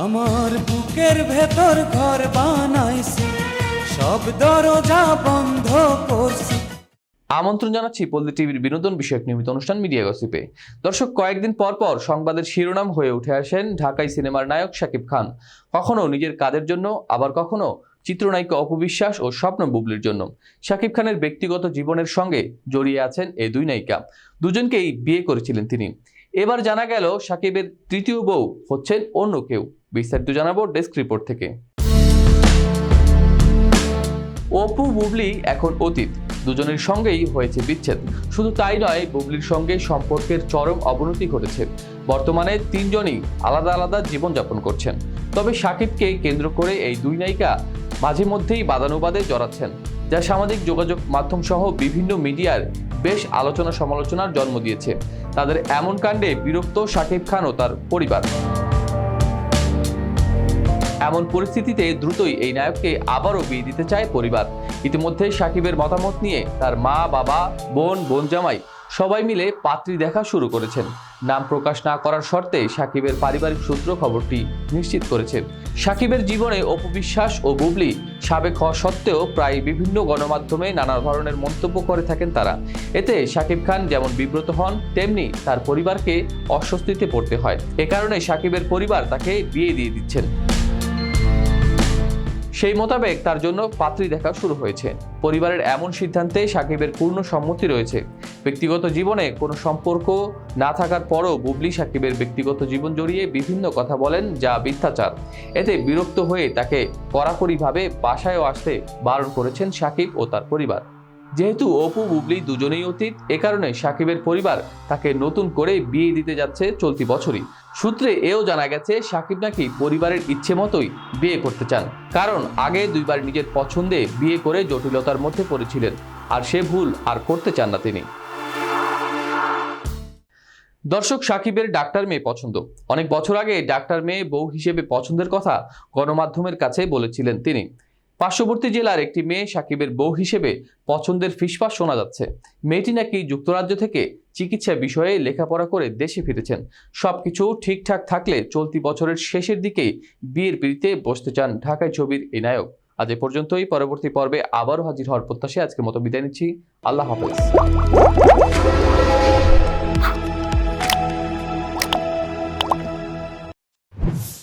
আমার বুকের ভেতর ঘর বানাইছি, সব দরজা বন্ধ করছি। আমন্ত্রণ জানাচ্ছি পল্লী টিভির বিনোদন বিষয়ক নিয়মিত অনুষ্ঠান মিডিয়া গসিপে। দর্শক, কয়েকদিন পর পর সংবাদের শিরোনাম হয়ে উঠে আসেন ঢাকাই সিনেমার নায়ক শাকিব খান। কখনো নিজের কাজের জন্য, আবার কখনো চিত্রনায়িকা অপবিশ্বাস ও স্বপ্ন বুবলির জন্য। শাকিব খানের ব্যক্তিগত জীবনের সঙ্গে জড়িয়ে আছেন এই দুই নায়িকা। দুজনকেই বিয়ে করেছিলেন তিনি। এবার জানা গেল সাকিবের তৃতীয় বউ হচ্ছেন অন্য কেউ। বিস্তারিত জানাব ডেস্ক রিপোর্ট থেকে। অপু, বুবলি এখন অতীত। দুজনের সঙ্গেই হয়েছে বিচ্ছেদ। শুধু তাই নয়, বুবলির সঙ্গে সম্পর্কের চরম অবনতি ঘটেছে। বর্তমানে তিনজনই আলাদা আলাদা জীবনযাপন করছেন। তবে সাকিবকে কেন্দ্র করে এই দুই নায়িকা মাঝে মধ্যেই বাদানুবাদে জড়াচ্ছেন। যা সামাজিক যোগাযোগ মাধ্যম সহ বিভিন্ন মিডিয়ার বেশ আলোচনা সমালোচনার জন্ম দিয়েছে। তাদের এমন কাণ্ডে বিরক্ত শাকিব খান ও তার পরিবার। এমন পরিস্থিতিতে দ্রুতই এই নায়ককে আবারও বিয়ে দিতে চায় পরিবার। ইতিমধ্যে সাকিবের মতামত নিয়ে তার মা, বাবা, বোন বোন জামাই সবাই মিলে পাত্রী দেখা শুরু করেছেন। নাম প্রকাশ না করার শর্তে সাকিবের পারিবারিক সূত্র খবরটি নিশ্চিত করেছে। সাকিবের জীবনে অপবিশ্বাস ও বুবলি সাবেক হওয়া সত্ত্বেও প্রায় বিভিন্ন গণমাধ্যমে নানা ধরনের মন্তব্য করে থাকেন তারা। এতে সাকিব খান যেমন বিব্রত হন, তেমনি তার পরিবারকে অস্বস্তিতে পড়তে হয়। এ কারণে সাকিবের পরিবার তাকে বিয়ে দিয়ে দিচ্ছেন। সেই মোতাবেক তার জন্য পাত্রী দেখা শুরু হয়েছে। পরিবারের এমন সিদ্ধান্তে সাকিবের পূর্ণ সম্মতি রয়েছে। ব্যক্তিগত জীবনে কোনো সম্পর্ক না থাকার পরও বুবলি সাকিবের ব্যক্তিগত জীবন জড়িয়ে বিভিন্ন কথা বলেন যা মিথ্যাচার। এতে বিরক্ত হয়ে তাকে কড়াকড়িভাবে বাসায়ও আসতে বারণ করেছেন সাকিব ও তার পরিবার। যেহেতু অপু, বুবলি দুজনেই অতীত, এ কারণে সাকিবের পরিবার তাকে নতুন করে বিয়ে দিতে যাচ্ছে চলতি বছরই। সূত্রে এও জানা গেছে, সাকিব নাকি পরিবারের ইচ্ছে মতোই বিয়ে করতে চান। কারণ আগে দুইবার নিজের পছন্দে বিয়ে করে জটিলতার মধ্যে পড়েছিলেন, আর সে ভুল আর করতে চান না তিনি। দর্শক সাকিবের ডাক্তার মেয়ে পছন্দ। অনেক বছর আগে ডাক্তার মেয়ে বউ হিসেবে পছন্দের কথা গণমাধ্যমের কাছে বলেছিলেন তিনি। পার্শ্ববর্তী জেলার একটি মেয়ে সাকিবের বউ হিসেবে পছন্দের ফিসফাস শোনা যাচ্ছে। মেয়েটি নাকি যুক্তরাজ্য থেকে চিকিৎসা বিষয়ে লেখাপড়া করে দেশে ফিরেছেন। সবকিছু ঠিকঠাক থাকলে চলতি বছরের শেষের দিকেই বিয়ের পিড়িতে বসতে চান ঢাকায় ছবির এই নায়ক। আজ এ পর্যন্তই। পরবর্তী পর্বে আবারও হাজির হওয়ার প্রত্যাশে আজকের মতো বিদায় নিচ্ছি। আল্লাহ হাফেজ।